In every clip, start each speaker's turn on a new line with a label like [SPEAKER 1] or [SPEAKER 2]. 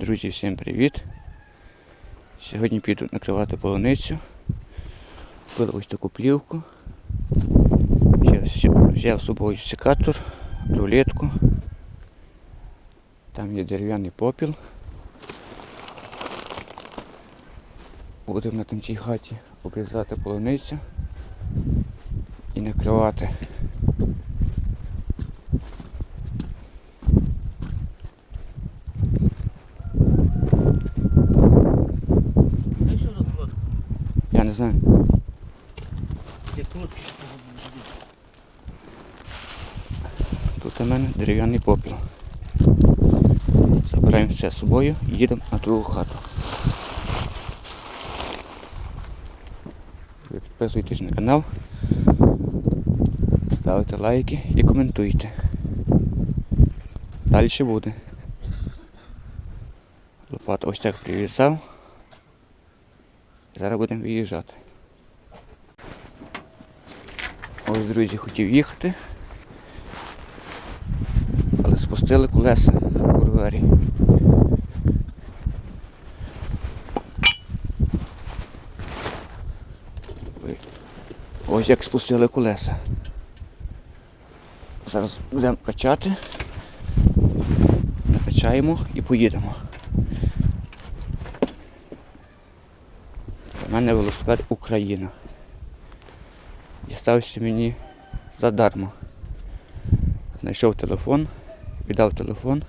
[SPEAKER 1] Друзі, всім привіт! Сьогодні піду накривати полуницю. Купив ось таку плівку. Взяв, взяв з собою секатор, рулетку. Там є дерев'яний попіл. Будемо на тим цій хаті обрізати полуницю і накривати.
[SPEAKER 2] Дай що тут вот? Що тут
[SPEAKER 1] у мене дерев'яний попіл. Забираємо все з собою і їдемо на другу хату. Ви підписуйтесь на канал, ставте лайки і коментуйте. Далі буде. Лопату ось так прив'язав. Зараз будемо виїжджати. Ось, друзі, хотів їхати. Але спустили колеса у рвері. Ой. Ось як спустили колеса. Зараз будемо качати. Накачаємо і поїдемо. Це в мене велосипед Україна. Дістався мені задармо. Знайшов телефон, віддав телефон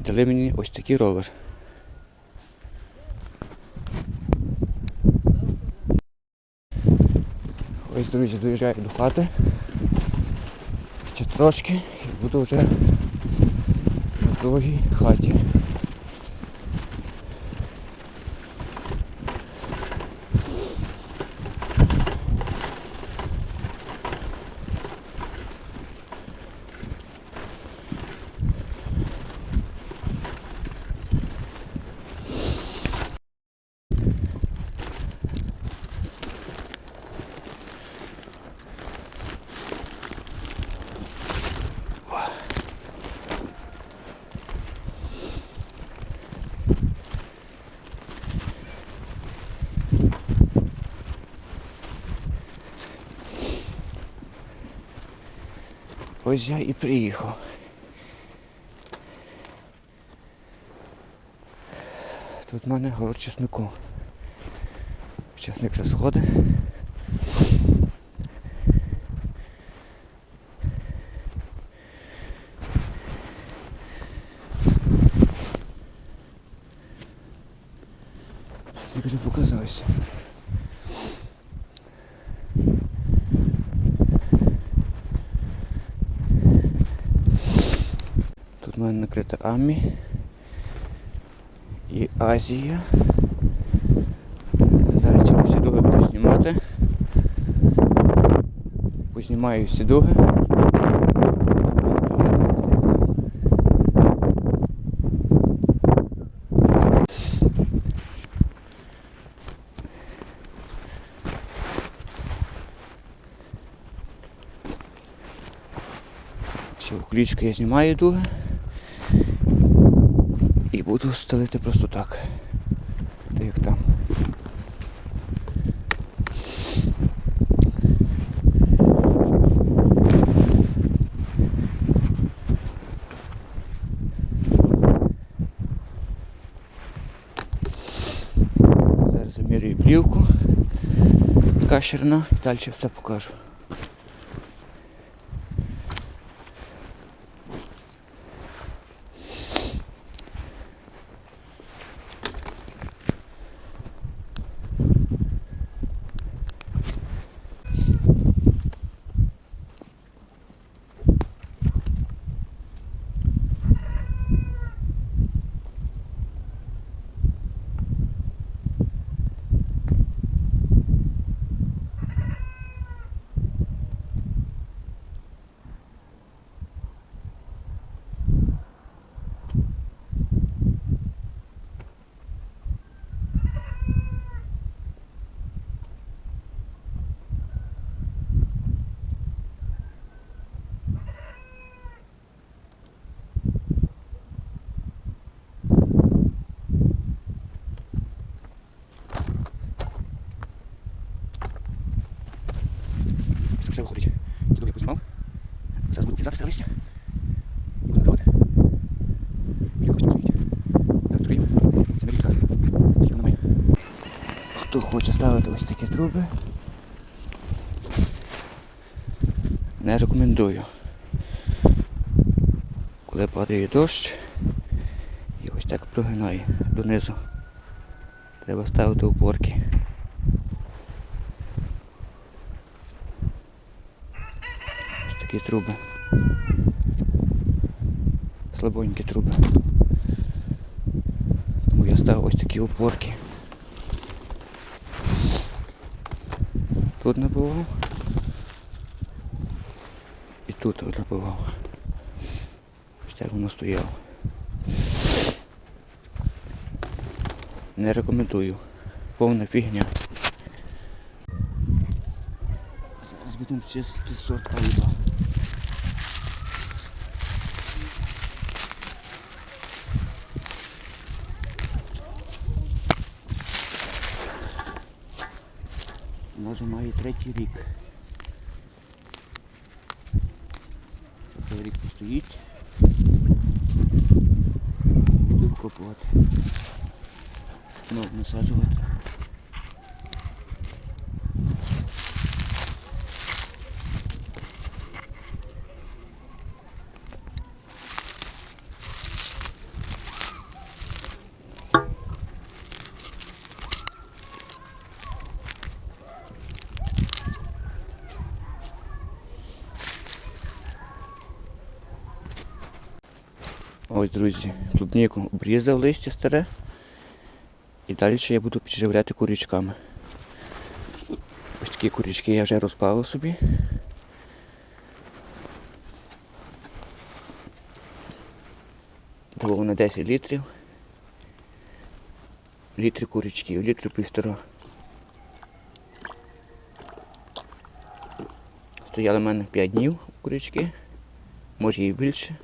[SPEAKER 1] і дали мені ось такий ровер. Ось, друзі, доїжджаю до хати. Ще трошки і буду вже на другій хаті. Ось я і приїхав. Тут в мене город чеснику. Чесник вже сходить. Чесник вже показався. В Амі і Азія. Зараз я всі буду знімати. Познімаю всі дуги. Все, ключка я знімаю дуги. Буду стелити просто так. Так як там. Зараз замірюю плівку. Ширина і далі все покажу. Вже виходить. Ці я познімав. Зараз буду кидати листя. І буду давати. Біля костюм стоїть. Так, троїм. Це мені каже. Скільки вона має. Хто хоче ставити ось такі труби, не рекомендую. Коли падає дощ і ось так прогинає донизу. Треба ставити опорки. Такі труби. Слабонькі труби. Тому я ставив ось такі опорки. Тут набивав. І тут набивав. Ось так воно стояло. Не рекомендую. Повна фігня. Зараз будемо чистити сорт айба. Вона вже має третій рік. Цей рік постоїть. Буду вкопувати. Знову насаджувати. Ось, друзі, клубніку обрізав листя старе. І далі я буду підживляти курячками. Ось такі курячки я вже розпалив собі. Було на 10 літрів. Літри курячків, літру півтора. Стояли в мене 5 днів курячки, може і більше.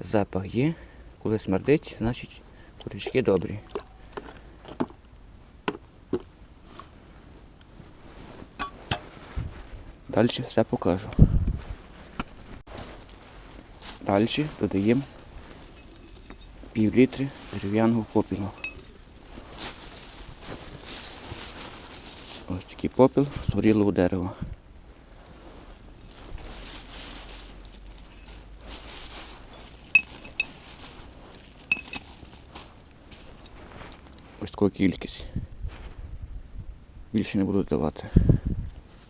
[SPEAKER 1] Запах є. Коли смердить, значить курячки добрі. Далі все покажу. Далі додаємо пів літри дерев'яного попілу. Ось такий попіл з горілого дерева. Таку кількість. Більше не буду давати.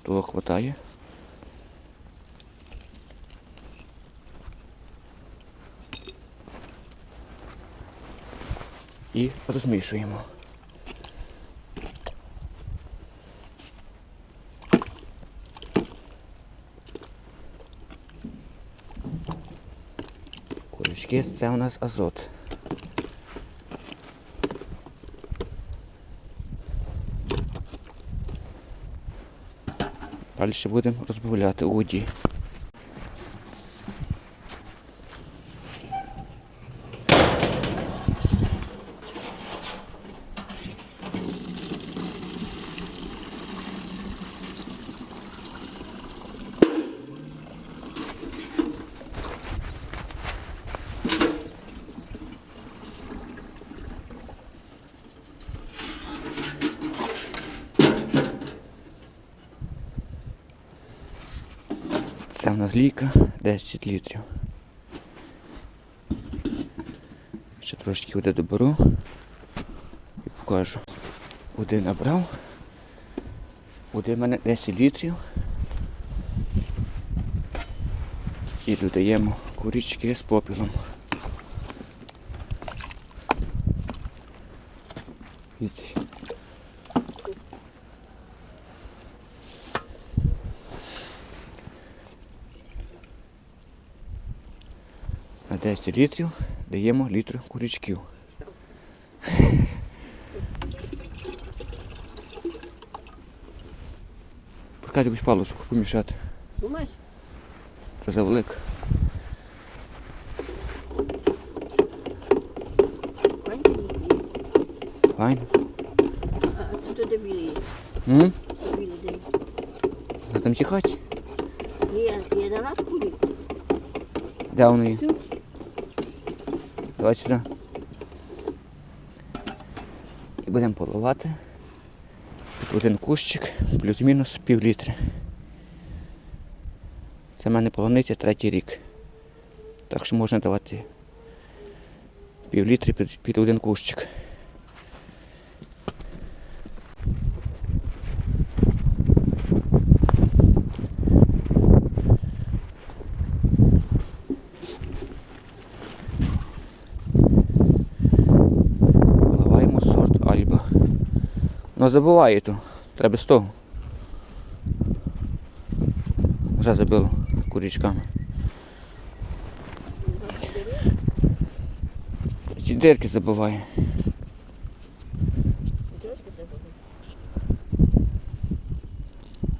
[SPEAKER 1] Того хватає. І розмішуємо. Курочки це у нас азот. Далі будемо розбавляти у воді. В нас ліка 10 літрів. Ще трошки води доберу і покажу. Води набрав. Води в мене 10 літрів. І додаємо курічки з попілом. Від- 10 літрів даємо літр курячків. Пускай якусь паличку помішати.
[SPEAKER 2] Думаєш?
[SPEAKER 1] Це завелик. Файно.
[SPEAKER 2] А це туди білий є. Білий день.
[SPEAKER 1] Вона там тікати.
[SPEAKER 3] Я, я дала кулі.
[SPEAKER 1] Де вони?
[SPEAKER 3] Цю.
[SPEAKER 1] Давай сюди. І будемо поливати. Під один кущик, плюс-мінус пів літри. Це в мене полониця третій рік. Так що можна давати пів літри під, під один кущик. Ну забуває то. Треба з того. Вже забило курічками. Ці дирки забуває.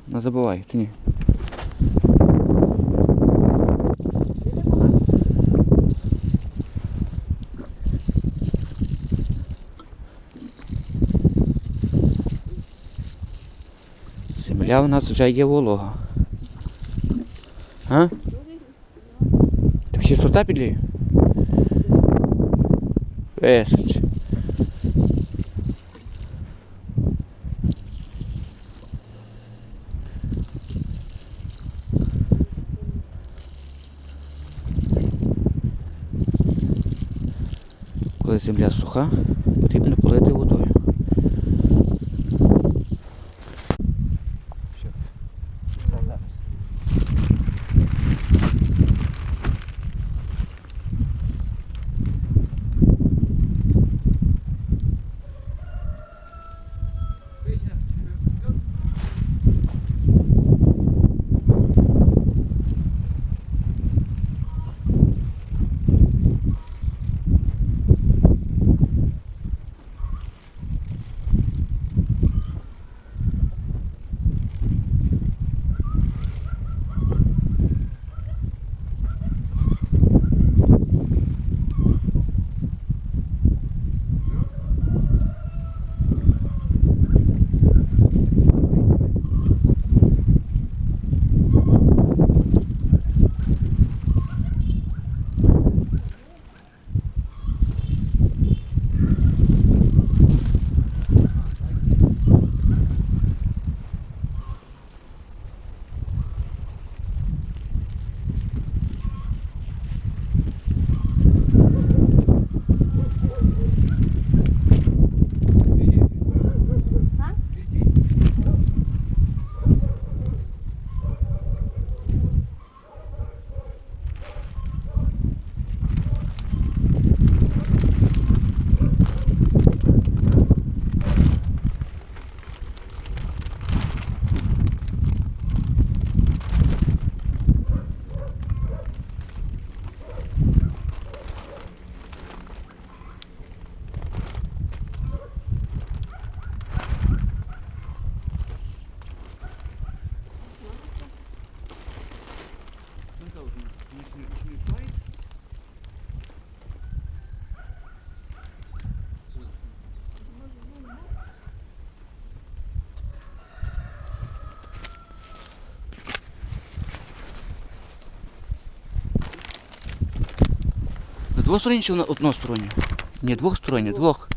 [SPEAKER 1] Не забувай, ти ні. Земля у нас вже є волога. А? Так ще сорта підлію? Височ. Коли земля суха, потрібно полити водою. Двосторонні чи вона односторонні? Ні, двохсторонні, двох.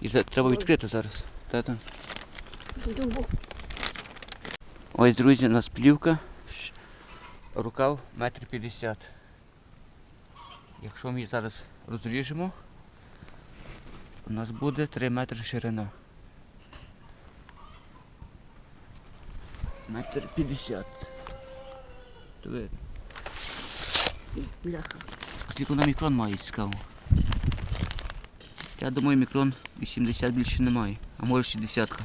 [SPEAKER 1] І це треба відкрити зараз. Та-та. Ось, друзі, у нас плівка. Рукав метр п'ятдесят. Якщо ми її зараз розріжемо, у нас буде 3 метри ширина. Метр п'ятдесят.
[SPEAKER 3] Бляха.
[SPEAKER 1] Скільки вона мікрон має цікаво. Я думаю, мікрон 80 більше немає, а може 60.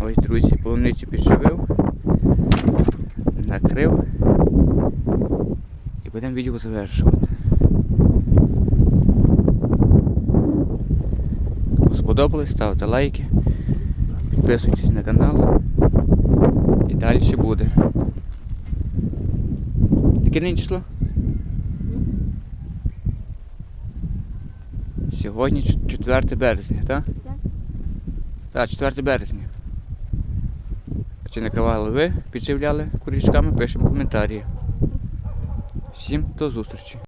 [SPEAKER 1] Ось, друзі, полуницю підживив, накрив і будемо відео завершувати. Сподобалось, ставте лайки, підписуйтесь на канал і далі буде. Яке нині число? Сьогодні 4 березня, так?
[SPEAKER 3] Так.
[SPEAKER 1] Так, 4 березня. Чи не кавали ви, підживляли курячками, пишемо коментарі. Всім до зустрічі.